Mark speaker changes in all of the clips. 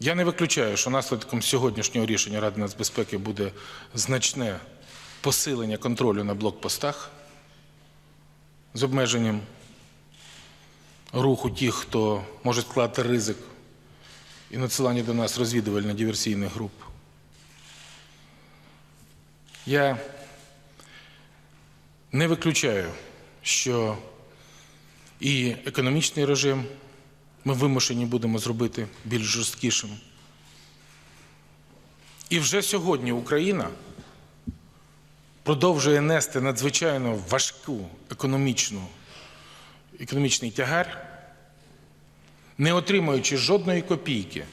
Speaker 1: Я не виключаю, що наслідком сьогоднішнього рішення Ради нацбезпеки буде значне посилення контролю на блокпостах з обмеженням руху тих, хто може складати ризик і надсилання до нас розвідувально-диверсійних груп. Я не виключаю, що і економічний режим ми вимушені будемо зробити більш жорсткішим. І вже сьогодні Україна продовжує нести надзвичайно важку економічну, економічний тягар, не отримуючи жодної копійки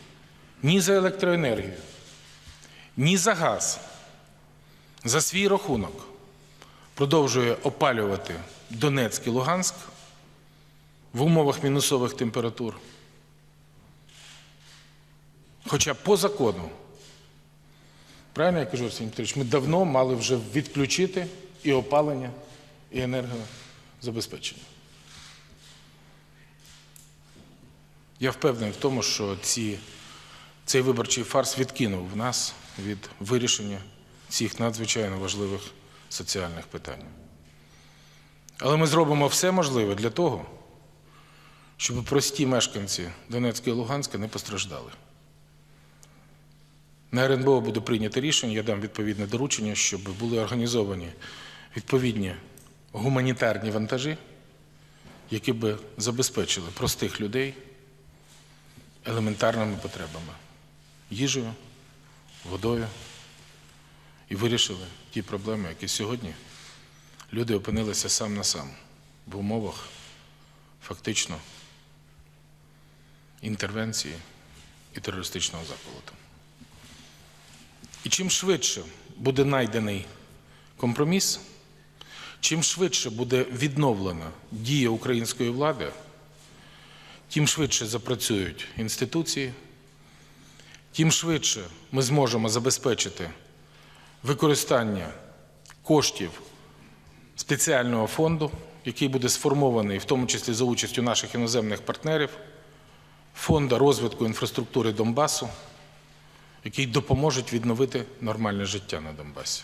Speaker 1: ні за електроенергію, ні за газ, за свій рахунок продовжує опалювати Донецьк і Луганськ в умовах мінусових температур. Хоча по закону, правильно я кажу, Арсеній Петрович, ми давно мали вже відключити і опалення, і енергозабезпечення. Я впевнений в тому, що ці, цей виборчий фарс відкинув нас від вирішення цих надзвичайно важливих соціальних питань. Але ми зробимо все можливе для того, щоб прості мешканці Донецька і Луганська не постраждали. На РНБО буде прийнято рішення, я дам відповідне доручення, щоб були організовані відповідні гуманітарні вантажі, які би забезпечили простих людей елементарними потребами. Їжею, водою. І вирішили ті проблеми, які сьогодні люди опинилися сам на сам в умовах фактично інтервенції і терористичного заколоту. І чим швидше буде знайдений компроміс, чим швидше буде відновлена дія української влади, тим швидше запрацюють інституції, тим швидше ми зможемо забезпечити використання коштів спеціального фонду, який буде сформований, в тому числі за участю наших іноземних партнерів, фонду розвитку інфраструктури Донбасу, який допоможуть відновити нормальне життя на Донбасі.